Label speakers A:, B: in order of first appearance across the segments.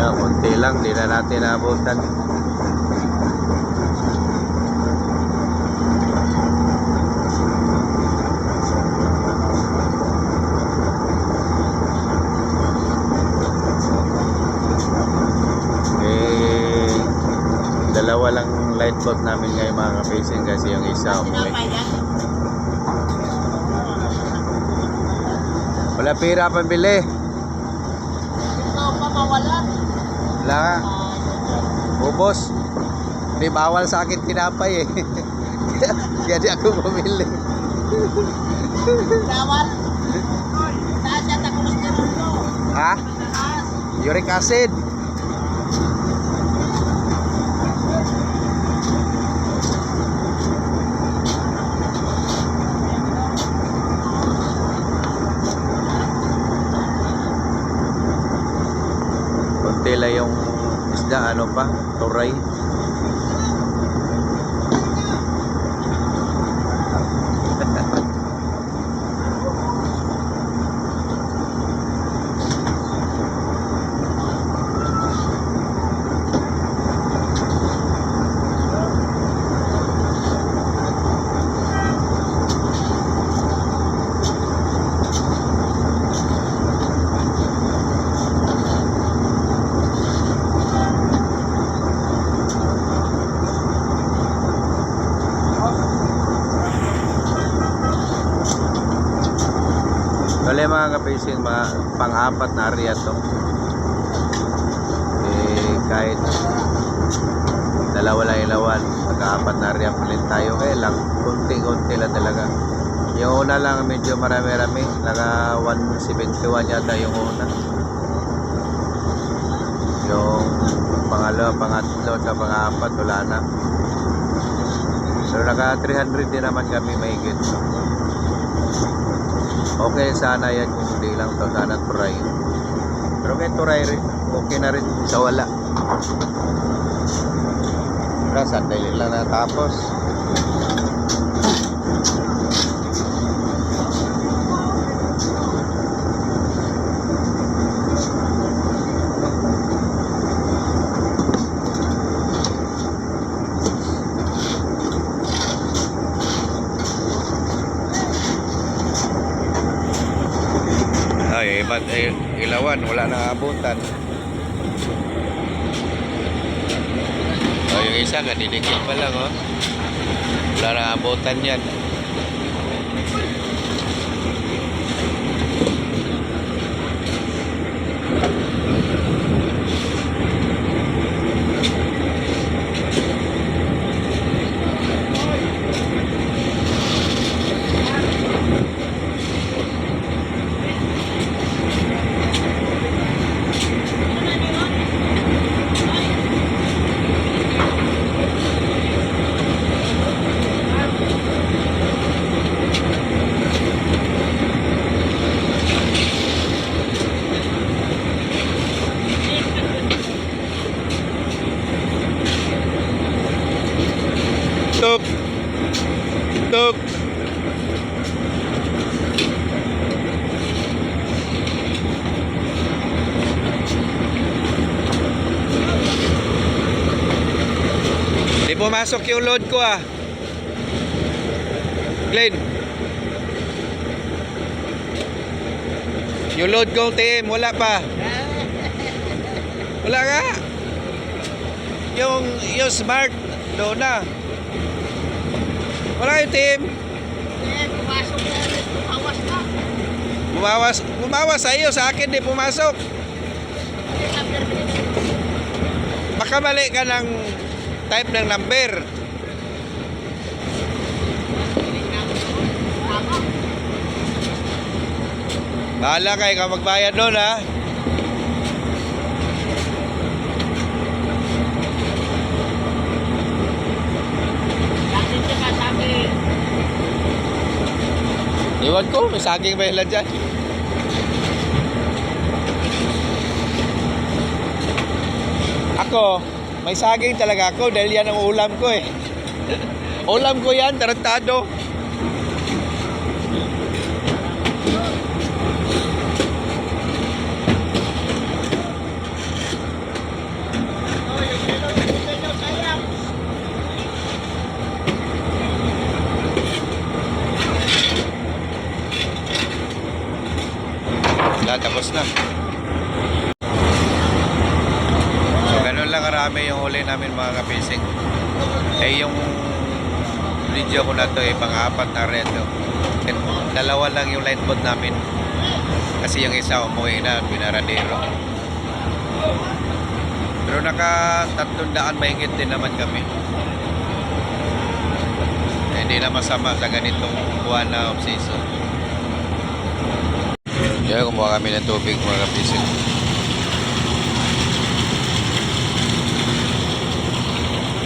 A: Yeah, konti lang, di na natin naabutan. Eh, dalawa lang light boat namin ngayon mga kapacing kasi yung isa umuwi. Wala pira pambili. Wala nga. Ubos. Hindi bawal sa akin tinapay eh. Kaya di ako bumili.
B: Bawal. Takulos na rulo?
A: Ha?
B: Taas.
A: Uric acid. Lang yung isda, ano pa, turay. Mga kapisin, mga pang-apat na area to. Eh, kahit dalawa lang ilawan, pag-apat na area pa rin tayo. Kaya lang, kunti-kunti lang talaga. Yung una lang medyo marami-rami, naka 171 yata yung una. Yung pangalawa, pangatlo, sa pang-apat, wala na. Pero naka 300 din naman kami mahigit. Okay sana yan kung hindi lang to sana turay. Pero kay turay rin, okay na rin sa wala. Pero sandali lang natapos. Iba't eh, ilawan, wala na abutan. Oh, yung isa, kadidikit pa lang, oh. Wala na abutan yan. Di pumasok yung load ko ah. Glenn. Yung load kong team, wala pa. Wala nga. Yung, yung smart, doon na. Wala yung team.
B: Eh, pumasok na. Tumawas na.
A: Bumawas, bumawas sa iyo, sa akin di pumasok. Baka mali ka ng type ng number. Bahala kayo ka magbayad doon ha. Iwan ko, may saging ba yun dyan? Ako, may saging talaga ako dahil yan ang ulam ko eh. ulam ko yan, tarantado. Marami yung huli namin mga kapising. Eh yung video ko na to eh, pang-apat na reto. Dalawa lang yung light boat namin. Kasi yung isa umuwi na, binaradero. Pero naka tatlong mahigit din naman kami. Eh, hindi na masama sa ganitong buwan na off-season. Yan, kumuha kami ng tubig mga kapising.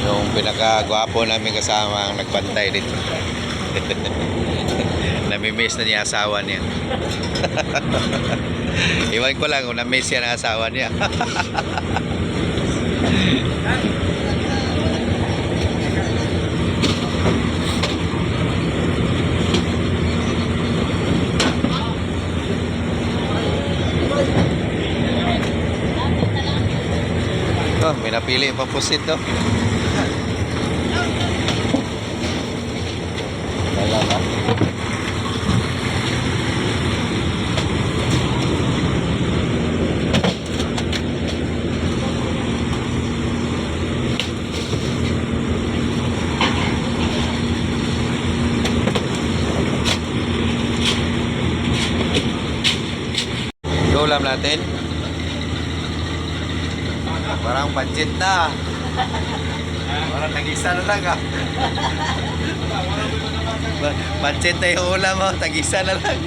A: Yung pinaka-gwapo namin kasama ang nagbantay dito. Namimiss na niya asawa niya. Iwan ko lang kung namiss siya ng asawa niya. Oh, may napili pa pusit to. Yung ulam natin. Parang budget na. Parang nag-isa na lang ah. Budget na yung ulam mo, tag-isa na lang.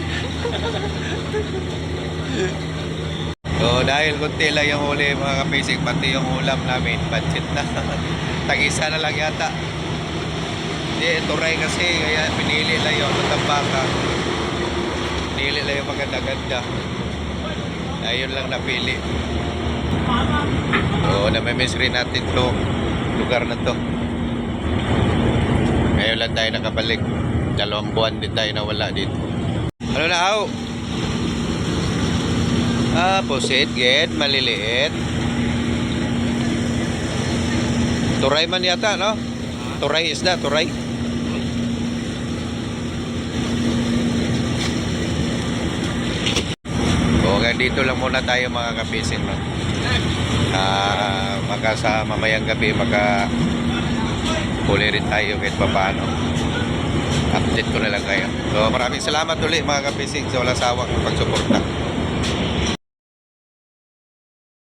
A: so dahil kunti lang yung huli mga kapisig, pati yung ulam namin, budget na. tag-isa na lang yata. Hindi, turay kasi, kaya pinili lang yung matambaka. Pinili lang yung maganda-ganda. Ayun lang napili. Oo, namimiss rin natin to lugar na to. Ngayon lang tayo nakabalik. Dalawang buwan din tayo nawala dito. Ano na, aw? Ah, pusit, get, maliliit. Turay man yata, no? Turay isda, turay. Hanggang dito lang muna tayo mga kapisin. No? Ah, maka sa mamayang gabi maka huli rin tayo kahit paano. Update ko na lang kayo. So maraming salamat ulit mga kapising sa walang sawang pagsuporta.